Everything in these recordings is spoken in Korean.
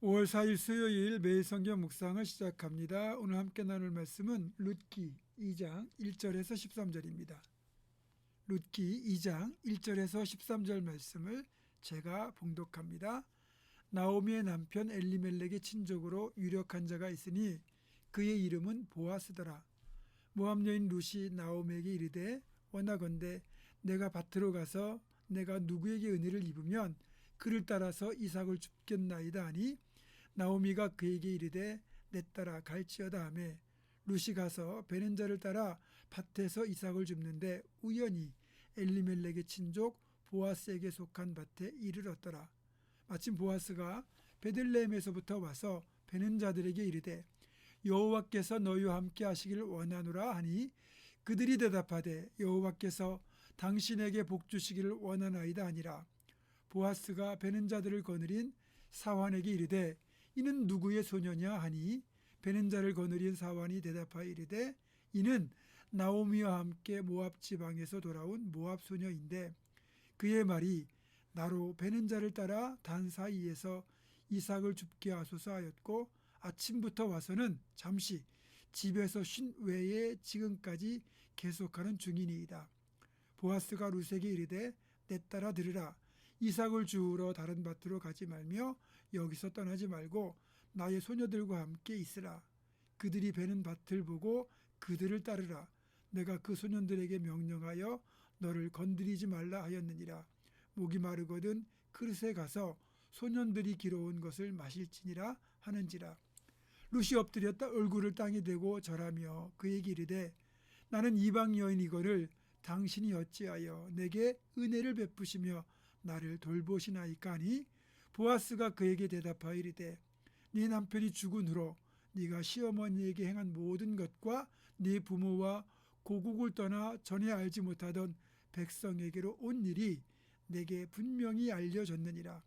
5월 4일 수요일 매일 성경 묵상을 시작합니다. 오늘 함께 나눌 말씀은 룻기 2장 1절에서 13절입니다. 룻기 2장 1절에서 13절 말씀을 제가 봉독합니다. 나오미의 남편 엘리멜렉의 친족으로 유력한 자가 있으니 그의 이름은 보아스더라. 모함 여인 룻이 나오미에게 이르되 원하건대 내가 밭으로 가서 내가 누구에게 은혜를 입으면 그를 따라서 이삭을 줍겠나이다 하니 나오미가 그에게 이르되 내 따라 갈지어다 하매 룻이 가서 베는 자를 따라 밭에서 이삭을 줍는데 우연히 엘리멜렉의 친족 보아스에게 속한 밭에 이르렀더라. 마침 보아스가 베들레헴에서부터 와서 베는 자들에게 이르되 여호와께서 너희와 함께 하시기를 원하노라 하니 그들이 대답하되 여호와께서 당신에게 복 주시기를 원하나이다 하니라. 보아스가 베는 자들을 거느린 사환에게 이르되 이는 누구의 소녀냐 하니 베는 자를 거느린 사환이 대답하여 이르되 이는 나오미와 함께 모압 지방에서 돌아온 모압 소녀인데 그의 말이 나로 베는 자를 따라 단 사이에서 이삭을 줍게 하소서 하였고 아침부터 와서는 잠시 집에서 쉰 외에 지금까지 계속하는 중이니이다. 보아스가 루세게 이르되 내 따라 들으라 이삭을 주우러 다른 밭으로 가지 말며 여기서 떠나지 말고 나의 소녀들과 함께 있으라. 그들이 베는 밭을 보고 그들을 따르라. 내가 그 소년들에게 명령하여 너를 건드리지 말라 하였느니라. 목이 마르거든 그릇에 가서 소년들이 길어온 것을 마실지니라 하는지라. 루시 엎드렸다 얼굴을 땅에 대고 절하며 그에게 이르되 나는 이방 여인이거늘 당신이 어찌하여 내게 은혜를 베푸시며 나를 돌보시나이까 하니? 보아스가 그에게 대답하여 이르되 네 남편이 죽은 후로 네가 시어머니에게 행한 모든 것과 네 부모와 고국을 떠나 전에 알지 못하던 백성에게로 온 일이 내게 분명히 알려졌느니라.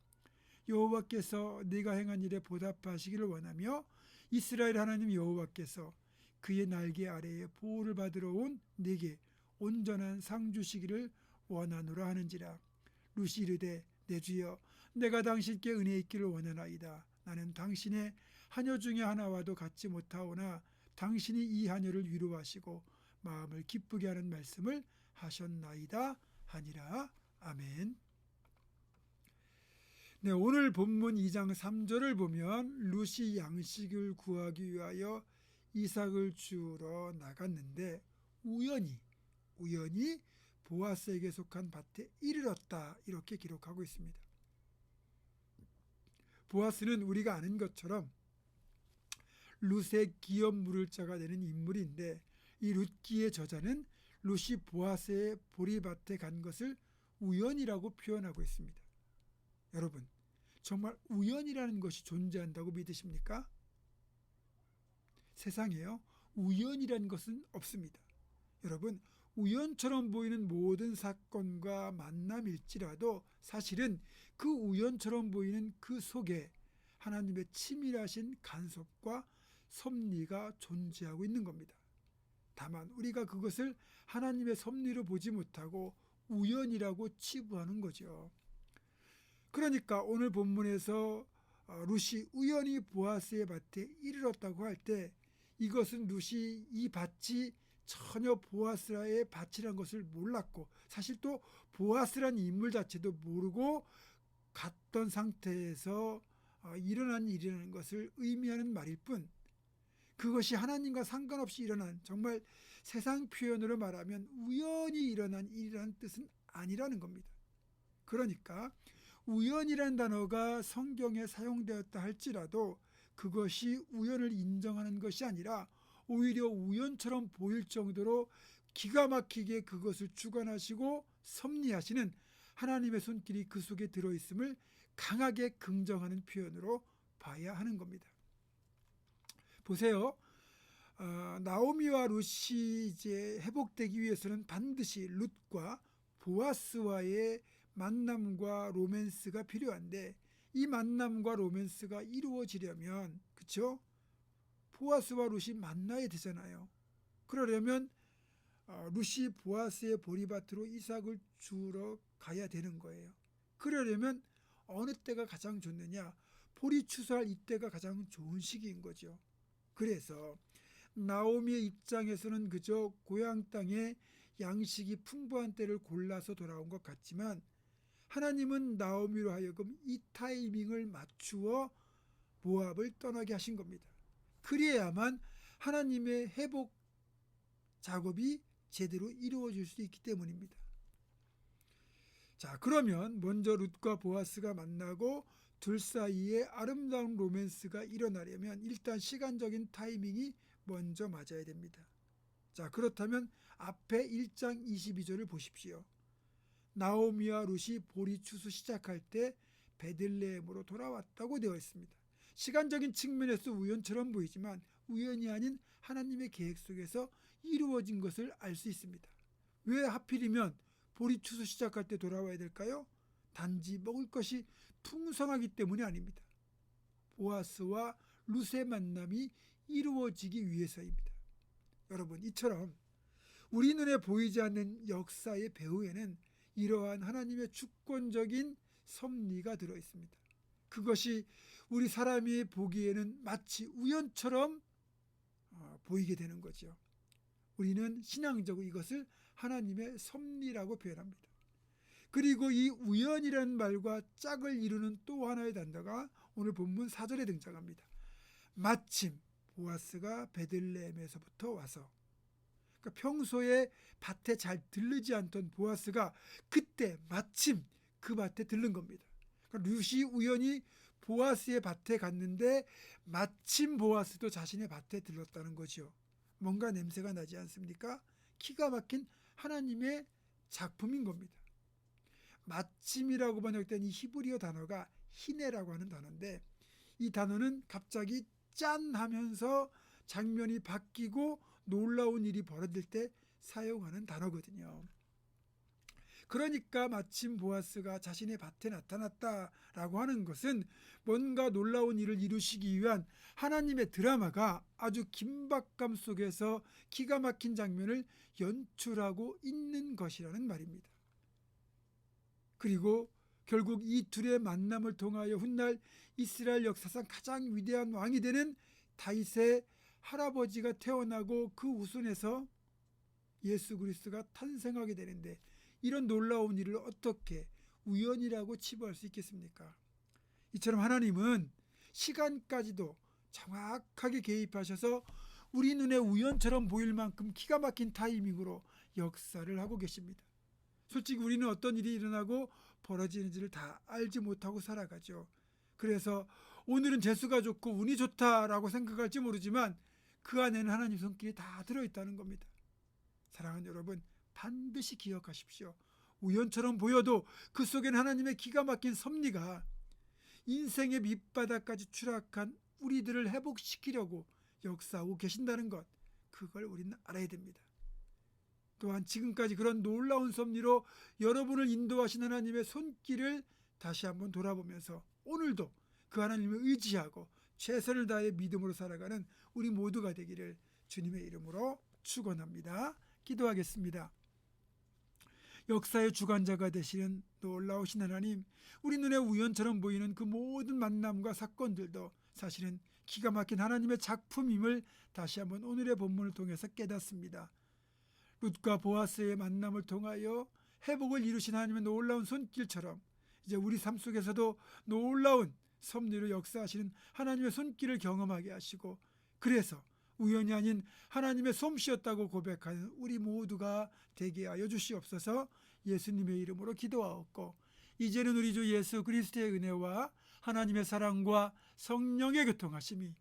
여호와께서 네가 행한 일에 보답하시기를 원하며 이스라엘 하나님 여호와께서 그의 날개 아래에 보호를 받으러 온 네게 온전한 상 주시기를 원하노라 하는지라 루시 이르되 내 주여 내가 당신께 은혜 있기를 원하나이다. 나는 당신의 하녀 중에 하나와도 같지 못하오나 당신이 이 하녀를 위로하시고 마음을 기쁘게 하는 말씀을 하셨나이다 하니라. 아멘. 네, 오늘 본문 2장 3절을 보면 루시 양식을 구하기 위하여 이삭을 주우러 나갔는데 우연히 우연히 보아스에게 속한 밭에 이르렀다 이렇게 기록하고 있습니다. 보아스는 우리가 아는 것처럼 룻의 기업 물을 자가 되는 인물인데 이 룻기의 저자는 룻이 보아스의 보리밭에 간 것을 우연이라고 표현하고 있습니다. 여러분 정말 우연이라는 것이 존재한다고 믿으십니까? 세상에요 우연이라는 것은 없습니다. 여러분 우연처럼 보이는 모든 사건과 만남일지라도 사실은 그 우연처럼 보이는 그 속에 하나님의 치밀하신 간섭과 섭리가 존재하고 있는 겁니다. 다만 우리가 그것을 하나님의 섭리로 보지 못하고 우연이라고 치부하는 거죠. 그러니까 오늘 본문에서 어, 룻이 우연히 보아스의 밭에 이르렀다고 할 때 이것은 룻이 이 밭이 전혀 보아스라의 밭이란 것을 몰랐고 사실 또 보아스란 인물 자체도 모르고 갔던 상태에서 어, 일어난 일이라는 것을 의미하는 말일 뿐 그것이 하나님과 상관없이 일어난 정말 세상 표현으로 말하면 우연히 일어난 일이라는 뜻은 아니라는 겁니다. 그러니까 우연이라는 단어가 성경에 사용되었다 할지라도 그것이 우연을 인정하는 것이 아니라 오히려 우연처럼 보일 정도로 기가 막히게 그것을 주관하시고 섭리하시는 하나님의 손길이 그 속에 들어있음을 강하게 긍정하는 표현으로 봐야 하는 겁니다. 보세요. 어, 나오미와 룻이 이제 회복되기 위해서는 반드시 룻과 보아스와의 만남과 로맨스가 필요한데 이 만남과 로맨스가 이루어지려면 그렇죠? 보아스와 룻이 만나야 되잖아요. 그러려면 어, 룻이 보아스의 보리밭으로 이삭을 주러 가야 되는 거예요. 그러려면 어느 때가 가장 좋느냐? 보리 추수할 이때가 가장 좋은 시기인 거죠. 그래서 나오미의 입장에서는 그저 고향 땅에 양식이 풍부한 때를 골라서 돌아온 것 같지만 하나님은 나오미로 하여금 이 타이밍을 맞추어 모압을 떠나게 하신 겁니다. 그래야만 하나님의 회복 작업이 제대로 이루어질 수 있기 때문입니다. 자, 그러면 먼저 룻과 보아스가 만나고 둘 사이에 아름다운 로맨스가 일어나려면 일단 시간적인 타이밍이 먼저 맞아야 됩니다. 자, 그렇다면 앞에 1장 22절을 보십시오. 나오미와 룻이 보리 추수 시작할 때 베들레헴으로 돌아왔다고 되어 있습니다. 시간적인 측면에서 우연처럼 보이지만 우연이 아닌 하나님의 계획 속에서 이루어진 것을 알 수 있습니다. 왜 하필이면 보리 추수 시작할 때 돌아와야 될까요? 단지 먹을 것이 풍성하기 때문이 아닙니다. 보아스와 룻의 만남이 이루어지기 위해서입니다. 여러분, 이처럼 우리 눈에 보이지 않는 역사의 배후에는 이러한 하나님의 주권적인 섭리가 들어 있습니다. 그것이 우리 사람이 보기에는 마치 우연처럼 어, 보이게 되는 거죠. 우리는 신앙적으로 이것을 하나님의 섭리라고 표현합니다. 그리고 이 우연이라는 말과 짝을 이루는 또 하나의 단어가 오늘 본문 4절에 등장합니다. 마침 보아스가 베들레헴에서부터 와서 그러니까 평소에 밭에 잘 들르지 않던 보아스가 그때 마침 그 밭에 들른 겁니다. 루시 우연히 보아스의 밭에 갔는데 마침 보아스도 자신의 밭에 들렀다는 거죠. 뭔가 냄새가 나지 않습니까? 기가 막힌 하나님의 작품인 겁니다. 마침이라고 번역된 이 히브리어 단어가 히네라고 하는 단어인데 이 단어는 갑자기 짠 하면서 장면이 바뀌고 놀라운 일이 벌어질 때 사용하는 단어거든요. 그러니까 마침 보아스가 자신의 밭에 나타났다라고 하는 것은 뭔가 놀라운 일을 이루시기 위한 하나님의 드라마가 아주 긴박감 속에서 기가 막힌 장면을 연출하고 있는 것이라는 말입니다. 그리고 결국 이 둘의 만남을 통하여 훗날 이스라엘 역사상 가장 위대한 왕이 되는 다윗의 할아버지가 태어나고 그 우순에서 예수 그리스도가 탄생하게 되는데 이런 놀라운 일을 어떻게 우연이라고 치부할 수 있겠습니까? 이처럼 하나님은 시간까지도 정확하게 개입하셔서 우리 눈에 우연처럼 보일 만큼 기가 막힌 타이밍으로 역사를 하고 계십니다. 솔직히 우리는 어떤 일이 일어나고 벌어지는지를 다 알지 못하고 살아가죠. 그래서 오늘은 재수가 좋고 운이 좋다라고 생각할지 모르지만 그 안에는 하나님 손길이 다 들어있다는 겁니다. 사랑하는 여러분, 반드시 기억하십시오. 우연처럼 보여도 그 속에는 하나님의 기가 막힌 섭리가 인생의 밑바닥까지 추락한 우리들을 회복시키려고 역사하고 계신다는 것, 그걸 우리는 알아야 됩니다. 또한 지금까지 그런 놀라운 섭리로 여러분을 인도하신 하나님의 손길을 다시 한번 돌아보면서 오늘도 그 하나님을 의지하고 최선을 다해 믿음으로 살아가는 우리 모두가 되기를 주님의 이름으로 축원합니다. 기도하겠습니다. 역사의 주관자가 되시는 놀라우신 하나님, 우리 눈에 우연처럼 보이는 그 모든 만남과 사건들도 사실은 기가 막힌 하나님의 작품임을 다시 한번 오늘의 본문을 통해서 깨닫습니다. 룻과 보아스의 만남을 통하여 회복을 이루신 하나님의 놀라운 손길처럼 이제 우리 삶 속에서도 놀라운 섭리로 역사하시는 하나님의 손길을 경험하게 하시고 그래서 우연이 아닌 하나님의 솜씨였다고 고백하는 우리 모두가 되게 하여 주시옵소서 예수님의 이름으로 기도하옵고 이제는 우리 주 예수 그리스도의 은혜와 하나님의 사랑과 성령의 교통하심이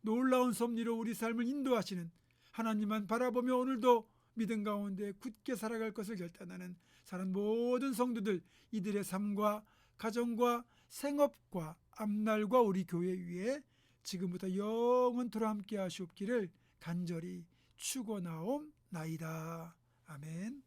놀라운 섭리로 우리 삶을 인도하시는 하나님만 바라보며 오늘도 믿음 가운데 굳게 살아갈 것을 결단하는 사는 모든 성도들 이들의 삶과 가정과 생업과 앞날과 우리 교회 위에 지금부터 영원토록 함께 하시옵기를 간절히 축원하옵나이다. 아멘.